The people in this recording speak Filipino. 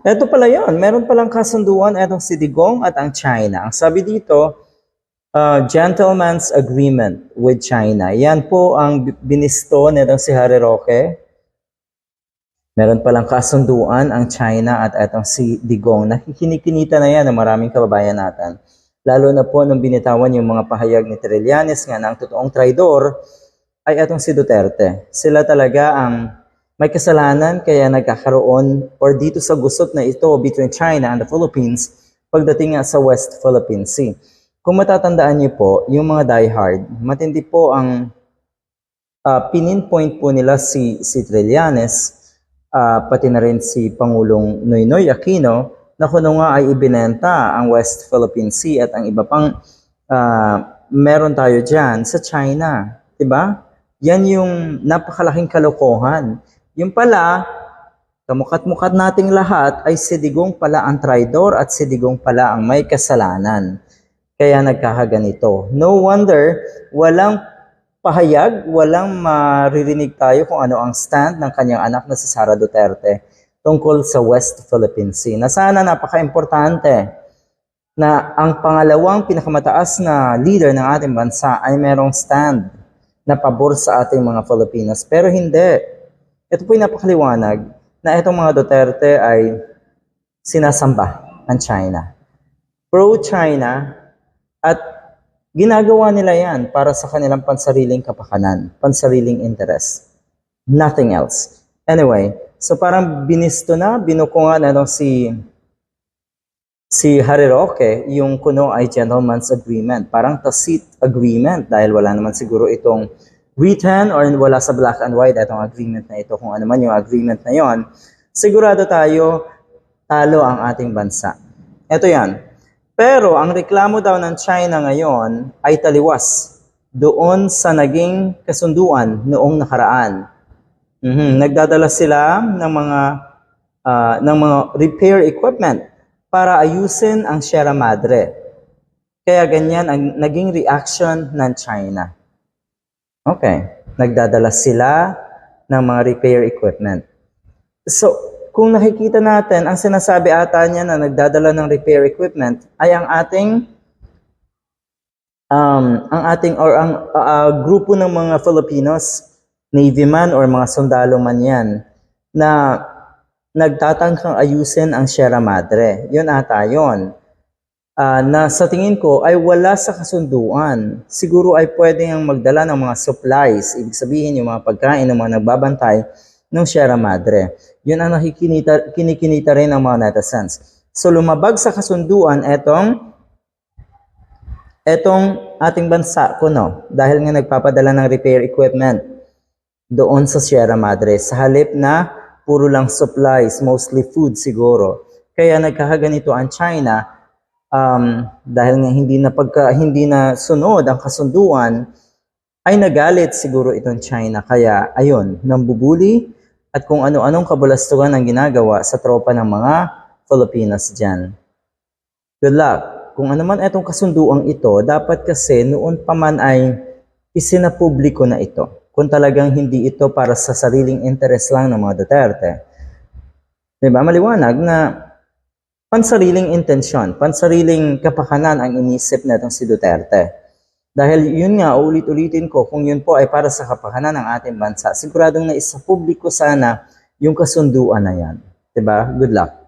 Eto pala yun. Meron palang kasunduan etong si Digong at ang China. Ang sabi dito, uh, gentleman's agreement with China. Yan po ang bi- binisto nitong si Harry Roque. Meron palang kasunduan ang China at etong si Digong. Nakikinikinita na yan ng maraming kababayan natin. Lalo na po nung binitawan yung mga pahayag ni Trillanes nga na ang totoong traidor ay etong si Duterte. Sila talaga ang may kasalanan kaya nagkakaroon or dito sa gusot na ito between China and the Philippines pagdating nga sa West Philippine Sea. Kung matatandaan niyo po, yung mga diehard, matindi po ang uh, pininpoint po nila si, si Trillanes, ah, pati na rin si Pangulong Noynoy Aquino, na kuno nga ay ibinenta ang West Philippine Sea at ang iba pang ah, meron tayo dyan sa China. 'di ba? Yan yung napakalaking kalokohan. Yung pala, kamukat-mukat nating lahat ay si Digong pala ang traidor at si Digong pala ang may kasalanan. Kaya nagkakaganito. No wonder, walang pahayag, walang maririnig tayo kung ano ang stand ng kanyang anak na si Sara Duterte tungkol sa West Philippine Sea. Na sana napaka-importante na ang pangalawang pinakamataas na leader ng ating bansa ay merong stand na pabor sa ating mga Filipinos. Pero hindi. Ito po'y napakaliwanag na itong mga Duterte ay sinasamba ng China. Pro-China at ginagawa nila yan para sa kanilang pansariling kapakanan, pansariling interest. Nothing else. Anyway, so parang binisto na, binukungan nung si si Harry Roque, yung kuno ay gentleman's agreement. Parang tacit agreement dahil wala naman siguro itong written or wala sa black and white itong agreement na ito. Kung ano man yung agreement na yon, sigurado tayo talo ang ating bansa. Ito yan. Pero ang reklamo daw ng China ngayon ay taliwas doon sa naging kasunduan noong nakaraan. Mhm, Nagdadala sila ng mga ah, ng mga repair equipment para ayusin ang Sierra Madre. Kaya ganyan ang naging reaction ng China. Okay, nagdadala sila ng mga repair equipment. So, kung nakikita natin, ang sinasabi ata niya na nagdadala ng repair equipment ay ang ating um, ang ating or ang uh, grupo ng mga Filipinos, Navy man or mga sundalo man yan, na nagtatangkang ayusin ang Sierra Madre. Yun ata yun. Ah, na sa tingin ko ay wala sa kasunduan. Siguro ay pwedeng ang magdala ng mga supplies, ibig sabihin yung mga pagkain ng mga nagbabantay ng Sierra Madre. Yun ang nakikinita, kinikinita rin ng mga netizens. So lumabag sa kasunduan etong etong ating bansa kuno dahil nga nagpapadala ng repair equipment doon sa Sierra Madre sa halip na puro lang supplies, mostly food siguro. Kaya nagkakaganito ang China um, dahil nga hindi na pagka hindi na sunod ang kasunduan ay nagalit siguro itong China. Kaya ayun, nambubuli at kung ano-anong kabulastugan ang ginagawa sa tropa ng mga Filipinos dyan. Good luck. Kung ano man itong kasunduang ito, dapat kasi noon pa man ay isinapubliko na ito. Kung talagang hindi ito para sa sariling interes lang ng mga Duterte. Diba? Maliwanag na pansariling intensyon, pansariling kapakanan ang inisip na si Duterte. Dahil yun nga, ulit-ulitin ko, kung yun po ay para sa kapakanan ng ating bansa, siguradong na isa publiko sana yung kasunduan na yan. Diba? Good luck.